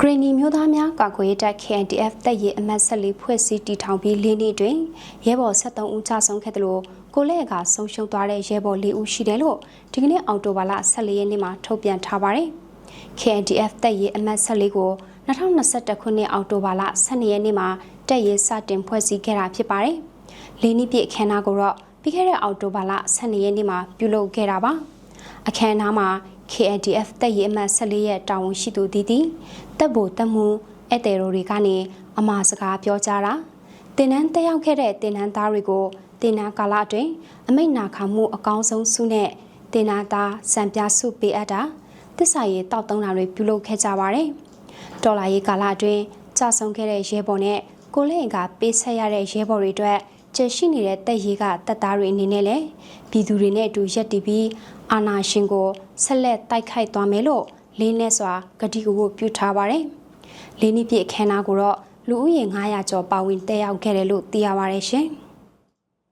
ဂရနီမျိုးသားများကာကွယ်ရေးတပ် KNDF တပ်ရေးအမှတ်14ဖွဲ့စည်းတည်ထောင်ပြီး၄နှစ်တွင်ရဲဘော်73ဦးကြာဆုံးခဲ့တယ်လို့ကိုလက်အကဆုံးရှုံးသွားတဲ့ရဲဘော်၄ဦးရှိတယ်လို့ဒီကနေ့အောက်တိုဘာလ14ရက်နေ့မှာထုတ်ပြန်ထားပါတယ်။ KNDF တပ်ရေးအမှတ်14ကို2021ခုနှစ်အောက်တိုဘာလ12ရက်နေ့မှာတပ်ရေးစတင်ဖွဲ့စည်းခဲ့တာဖြစ်ပါတယ်။၄နှစ်ပြည့်အခမ်းအနားကိုတော့ပြီးခဲ့တဲ့အောက်တိုဘာလ12ရက်နေ့မှာပြုလုပ်ခဲ့တာပါ။အခမ်းအနားမှာ KNDF တပ်ရေးအမှတ်14ရဲ့တာဝန်ရှိသူတည်တည်တပ်ဗိုလ်တပ်မှုဧည့်သည်တော်တွေကနေအမှာစကားပြောကြတာတင်နန်းတက်ရောက်ခဲ့တဲ့တင်နန်းသားတွေကိုတင်နန်းကာလအတွင်းအမိတ်နာခံမှုအကောင်းဆုံးစုနဲ့တင်နန်းသားစံပြစုပေးအပ်တာတစ္ဆာရေးတောက်သုံးတာတွေပြုလုပ်ခဲ့ကြပါတယ်တော်လာရေးကာလအတွင်းကြာဆုံးခဲ့တဲ့ရဲဘော်နဲ့ကိုလင့်ကပေးဆက်ရတဲ့ရဲဘော်တွေအတွက် ကျရှိနေတဲ့တပ်ရေးကတပ်သားတွေအနေနဲ့လည်းပြည်သူတွေနဲ့အတူရက်တည်ပြီးအာဏာရှင်ကိုဆက်လက်တိုက်ခိုက်သွားမယ်လို့လေးနဲ့စွာကတိကဝတ်ပြုထားပါတယ်။လေးနှစ်ပြည့်အခမ်းအနားကိုတော့လူဦးရေ900ကျော်ပါဝင်တက်ရောက်ခဲ့တယ်လို့သိရပါတယ်ရှင်။